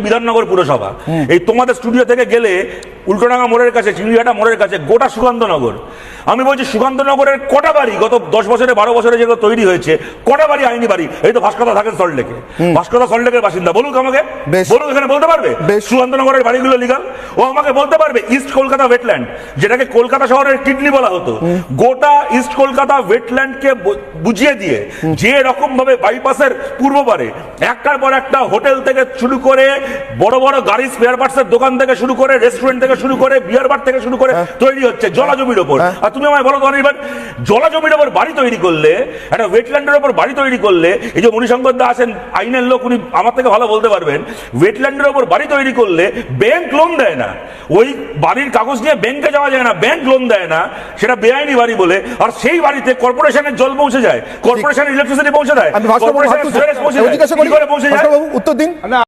বিধাননগর পুরসভা। এই তোমাদের স্টুডিও থেকে গেলে উল্টোডাঙ্গা মোড়ের কাছে চিংড়িহাটা মোড়ের কাছে গোটা সুকান্তনগর। আমি বলছি সুকান্তনগরের কটা বাড়ি গত দশ বছরে বারো বছরে যেগুলো তৈরি হয়েছে কটা বাড়ি আইনি বাড়ি? এই তো ভাস্করদা থাকেন সল্টলেকে ভাস্করদা সল্টলেকের বাসিন্দা। বলুক আমাকে। বলুক এখানে বলতে পারবে? বেশ। সুকান্তনগরের বাড়িগুলো লিগাল ও আমাকে বলতে পারবে ইস্ট কলকাতা ওয়েটল্যান্ড যেটাকে কলকাতা শহরের কিডনি বলা হতো। গোটা ইস্ট কলকাতা ওয়েটল্যান্ডকে বুঝিয়ে দিয়ে যে রকম ভাবে বাইপাসের পূর্ব পারে একটার পর একটা হোটেল থেকে শুরু করে বড় বড় গাড়ি স্পেয়ার পার্টসের দোকান থেকে শুরু করে রেস্টুরেন্ট থেকে শুরু করে বিয়ার বার থেকে শুরু করে তৈরি হচ্ছে জলাজমির ওপর। হ্যাঁ। আর তুমি আমায় বলো তো অনির্বাণ জলাজমির ওপর বাড়ি তৈরি করলে একটা ওয়েটল্যান্ডের ওপর বাড়ি তৈরি করলে এই যে মণিশঙ্কর দা আছেন আইনের লোক উনি আমার থেকে ভালো বলতে পারবেন ওয়েটল্যান্ডের ওপর বাড়ি তৈরি করলে ব্যাংক লোন দেয় না। ওই বাড়ির কাগজ নিয়ে ব্যাংকে যাওয়া যায় না ব্যাংক লোন দেয় না সেটা বেআইনি বাড়ি বলে আর সেই বাড়িতে কর্পোরেশনের জল পৌঁছে যায় কর্পোরেশনের ইলেকট্রিসিটি পৌঁছে দেয় কর্পোরেশনের। পৌঁছে যায়? উত্তর দিন। না